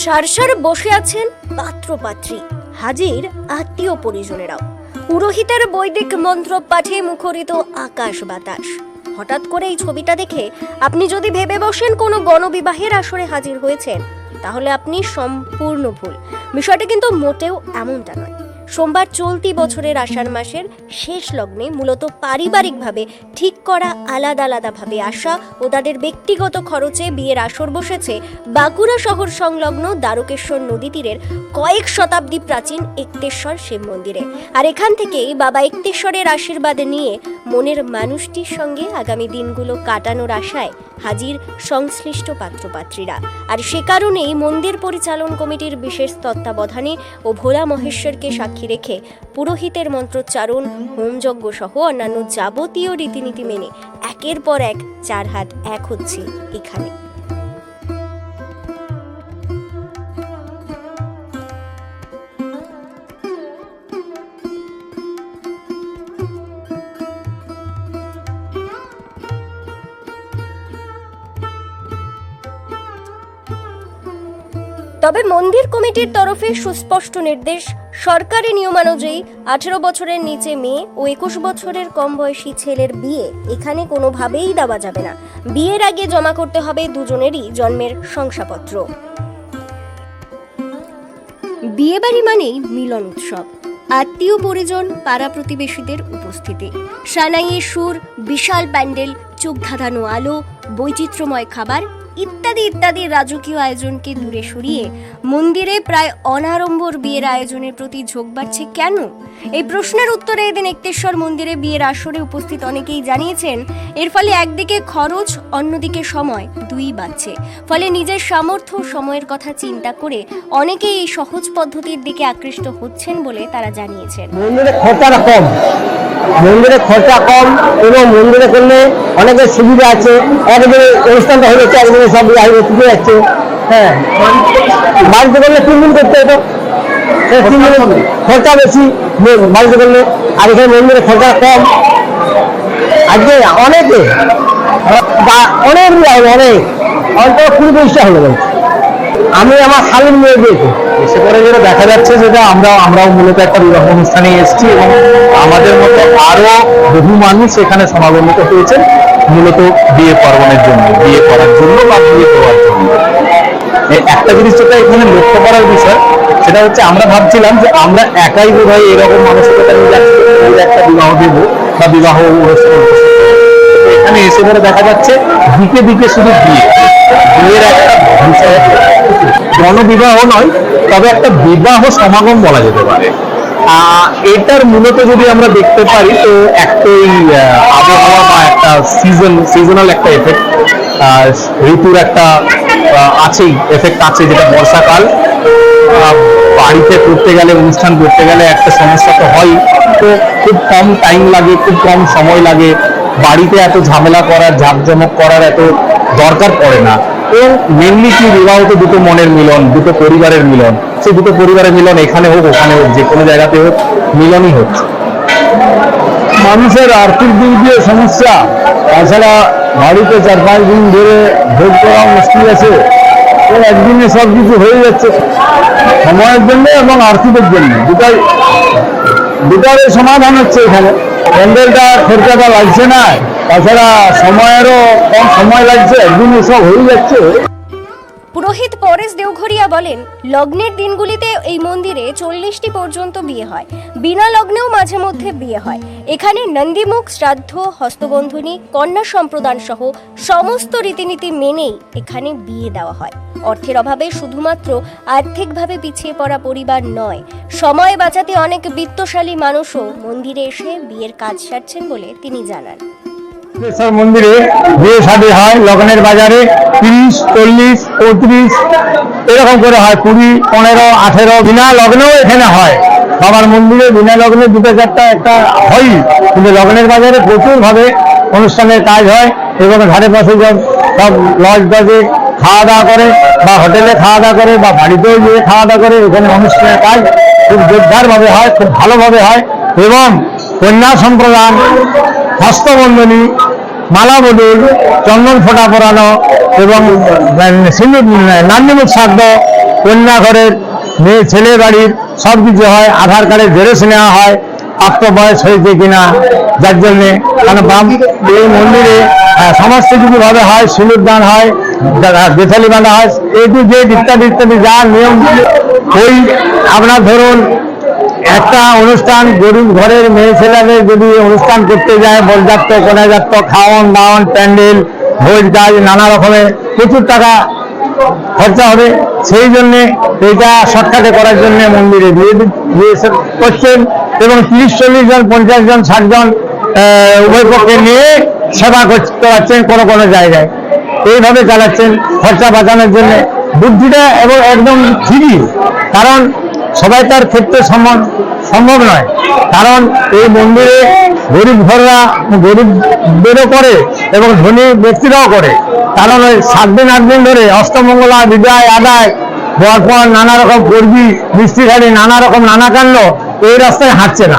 সারসার বসে আছেন পাত্র পাত্রী হাজির আত্মীয় পরিজনেরাও। পুরোহিতের বৈদিক মন্ত্র পাঠে মুখরিত আকাশ বাতাস। হঠাৎ করে এই ছবিটা দেখে আপনি যদি ভেবে বসেন কোনো গণবিবাহের আসরে হাজির হয়েছেন, তাহলে আপনি সম্পূর্ণ ভুল। বিষয়টা কিন্তু মোটেও এমনটা নয়। সোমবার চলতি বছরের আষাঢ় মাসের শেষ লগ্নে মূলত পারিবারিকভাবে ঠিক করা আলাদা আলাদাভাবে আসা ও তাদের ব্যক্তিগত খরচে বিয়ের আসর বসেছে বাঁকুড়া শহর সংলগ্ন দ্বারকেশ্বর নদী তীরের কয়েক শতাব্দী প্রাচীন একতেশ্বর শিব মন্দিরে। আর এখান থেকেই বাবা একতেশ্বরের আশীর্বাদ নিয়ে মনের মানুষটির সঙ্গে আগামী দিনগুলো কাটানোর আশায় হাজির সংশ্লিষ্ট পাত্রপাত্রীরা। আর সে কারণেই মন্দির পরিচালন কমিটির বিশেষ তত্ত্বাবধানে ও ভোলা মহেশ্বরকে সাক্ষী রেখে পুরোহিতের মন্ত্রোচ্চারণ, হোমযজ্ঞ সহ অন্যান্য যাবতীয় রীতিনীতি মেনে একের পর এক চার হাত এক হচ্ছে এখানে। তবে মন্দির কমিটির তরফে সুস্পষ্ট নির্দেশ, সরকারি নিয়মানুযায়ী আঠেরো বছরের নিচে মেয়ে ও একুশ বছরের কম বয়সী ছেলের বিয়ে এখানে কোনোভাবেই দেওয়া যাবে না। বিয়ের আগে জমা করতে হবে দুজনেরই জন্মের শংসাপত্র। বিয়েবাড়ি মানেই মিলন উৎসব। আত্মীয় পরিজন, পাড়া প্রতিবেশীদের উপস্থিতি। সানাইয়ের সুর, বিশাল প্যান্ডেল, চোখ ধাঁধানো আলো, বৈচিত্র্যময় খাবার ইত্যাদি ইত্যাদি রাজকীয় আয়োজনকে দূরে সরিয়ে মন্দিরে প্রায় অনাড়ম্বর বিয়ের আয়োজনের প্রতি ঝোঁক বাড়ছে কেন? এই প্রশ্নের উত্তরে এদিন একতেশ্বর মন্দিরে বিয়ের আসরে উপস্থিত অনেকেই জানিয়েছেন, এর ফলে একদিকে খরচ, অন্যদিকে সময়, দুই বাড়ছে। ফলে নিজের সামর্থ্য সময়ের কথা চিন্তা করে অনেকেই এই সহজ পদ্ধতির দিকে আকৃষ্ট হচ্ছেন বলে তারা জানিয়েছেন। খরচাটা কম। মন্দিরে খরচা কম এবং মন্দিরে করলে অনেকের সুবিধা আছে। একদিনে অনুষ্ঠানটা হয়ে যাচ্ছে একদিনে সব আগে যাচ্ছে। হ্যাঁ। বাড়িতে করলে তিন দিন করতে হতো। খরচা বেশি বাড়িতে করলে। আর এখানে মন্দিরে খরচা কম। আজকে অনেকে অনেক হলো অনেক। অন্তত কুড়ি পঁচিশটা হলো আমি আমার শালীর মেয়ে দিয়েছি এসে পরে যেটা দেখা যাচ্ছে যেটা আমরা, আমরাও মূলত একটা বিবাহ অনুষ্ঠানে এসেছি এবং আমাদের মতো আরও বহু মানুষ এখানে সমাগমিত হয়েছে, মূলত বিয়ে পার্বণের জন্য, বিয়ে করার জন্য বা বিয়ে করার জন্য। একটা জিনিস যেটা এখানে লক্ষ্য করার বিষয়, সেটা হচ্ছে আমরা ভাবছিলাম যে আমরা একাই বোধহয় এরকম মানসিকতা নিয়ে একটা বিবাহ দেব বা বিবাহ অনুষ্ঠান এখানে এসে পরে দেখা যাচ্ছে দিকে দিকে শুধু বিয়ে, বিয়ের একটা বিষয়। গণবিবাহ নয়, তবে একটা বিবাহ সমাগম বলা যেতে পারে। এটার মূলত যদি আমরা দেখতে পারি, তো একটাই আবহাওয়া বা একটা সিজন সিজনাল একটা এফেক্ট ঋতুর একটা আছেই এফেক্ট আছে যেটা বর্ষাকাল। বাড়িতে করতে গেলে, অনুষ্ঠান করতে গেলে একটা সমস্যা তো হয় তো খুব কম টাইম লাগে, খুব কম সময় লাগে। বাড়িতে এত ঝামেলা করার ঝাঁকজমক করার এত দরকার পড়ে না। এবং মেনলি কি বিবাহ তো দুটো মনের মিলন, দুটো পরিবারের মিলন। সেই দুটো পরিবারের মিলন এখানে হোক, ওখানে হোক, যে কোনো জায়গাতে হোক, মিলনই হচ্ছে। মানুষের আর্থিক দিক দিয়ে সমস্যা, তাছাড়া বাড়িতে চার পাঁচ দিন ধরে ভোগ করা মুশকিল আছে। তো একদিনে সব কিছু হয়ে যাচ্ছে, সময়ের জন্য এবং আর্থিকের জন্য। দুটাই, দুটারই সমাধান হচ্ছে এখানে। প্যান্ডেলটা খরচাটা লাগছে না তাছাড়া সময়েরও কম সময় লাগছে একদিন সব হয়ে যাচ্ছে। পুরোহিত পরেশ দেওঘরিয়া বলেন, লগ্নের দিনগুলিতে এই মন্দিরে চল্লিশটি পর্যন্ত বিয়ে হয়। বিনা লগ্নেও মাঝে মধ্যে বিয়ে হয়। এখানে নন্দীমুখ, শ্রাদ্ধ, হস্তবন্ধনী, কন্যা সম্প্রদান সহ সমস্ত রীতিনীতি মেনেই এখানে বিয়ে দেওয়া হয়। অর্থের অভাবে শুধুমাত্র আর্থিকভাবে পিছিয়ে পড়া পরিবার নয়, সময় বাঁচাতে অনেক বিত্তশালী মানুষও মন্দিরে এসে বিয়ের কাজ সারছেন বলে তিনি জানান। সিদ্ধেশ্বর মন্দিরে বিয়ে শাদী হয়, লগ্নের বাজারে তিরিশ, চল্লিশ, পঁয়ত্রিশ, এরকম করে হয়, কুড়ি, পনেরো, আঠেরো, বিনা লগ্নেও এখানে হয়। বাবার মন্দিরে বিনা লগ্নে দুটো চারটা একটা হয় কিন্তু লগ্নের বাজারে প্রচুর ভাবে অনুষ্ঠানের কাজ হয় এবং ধারে পাশে সব সব লজ টজে খাওয়া দাওয়া করে, বা হোটেলে খাওয়া দাওয়া করে, বা বাড়িতেও গিয়ে খাওয়া দাওয়া করে, এখানে অনুষ্ঠানের কাজ খুব জোরদার ভাবে হয়, খুব ভালোভাবে হয়, এবং কন্যা সম্প্রদান হস্তবন্ধনী মালা বদল চন্দন ফোঁটা পরানো এবং নান্দিমুখ শ্রাদ্ধ কন্যা ঘরের মেয়ে, ছেলে বাড়ির সব কিছু হয়, আধার কার্ডের জেরক্স নেওয়া হয় প্রাপ্ত বয়স হয়েছে কিনা, যার জন্যে, কারণ বাম, এই মন্দিরে সমস্ত কিছু ভাবে হয়, সিঁদুর দান হয় বেথালি বাঁধা হয় এই জেড ইত্যাদি ইত্যাদি যা নিয়ম, ওই আপনার ধরুন একটা অনুষ্ঠান গরিব ঘরের মেয়ে ছেলেদের যদি অনুষ্ঠান করতে যায় বরযাত্র কনাযাত্র খাওয়ান, দাওয়ান, প্যান্ডেল, ভোজ কাজ নানা রকমের প্রচুর টাকা খরচা হবে। সেই জন্য এইটা শর্টকাটে করার জন্য মন্দিরে বিয়ে দি- করছেন এবং তিরিশ, চল্লিশ জন, পঞ্চাশ জন, ষাট জন উভয় পক্ষে নিয়ে সেবা করতে পারছেন কোনো কোনো জায়গায়। এইভাবে চালাচ্ছেন খরচা বাঁচানোর জন্য। বুদ্ধিটা এবং একদম ঠিকই, কারণ সবাই তার ক্ষেত্রে সম্ভব সম্ভব নয়। কারণ এই মন্দিরে গরিব ঘররা, গরিবদেরও করে এবং ধনী ব্যক্তিরাও করে। কারণ ওই সাত দিন আট দিন ধরে অষ্টমঙ্গলা, বিদায়, আদায় পর নানা রকম কর্মী মিস্ত্রিঘাড়ি নানা রকম নানা কাণ্ড এই রাস্তায় হাঁটছে না।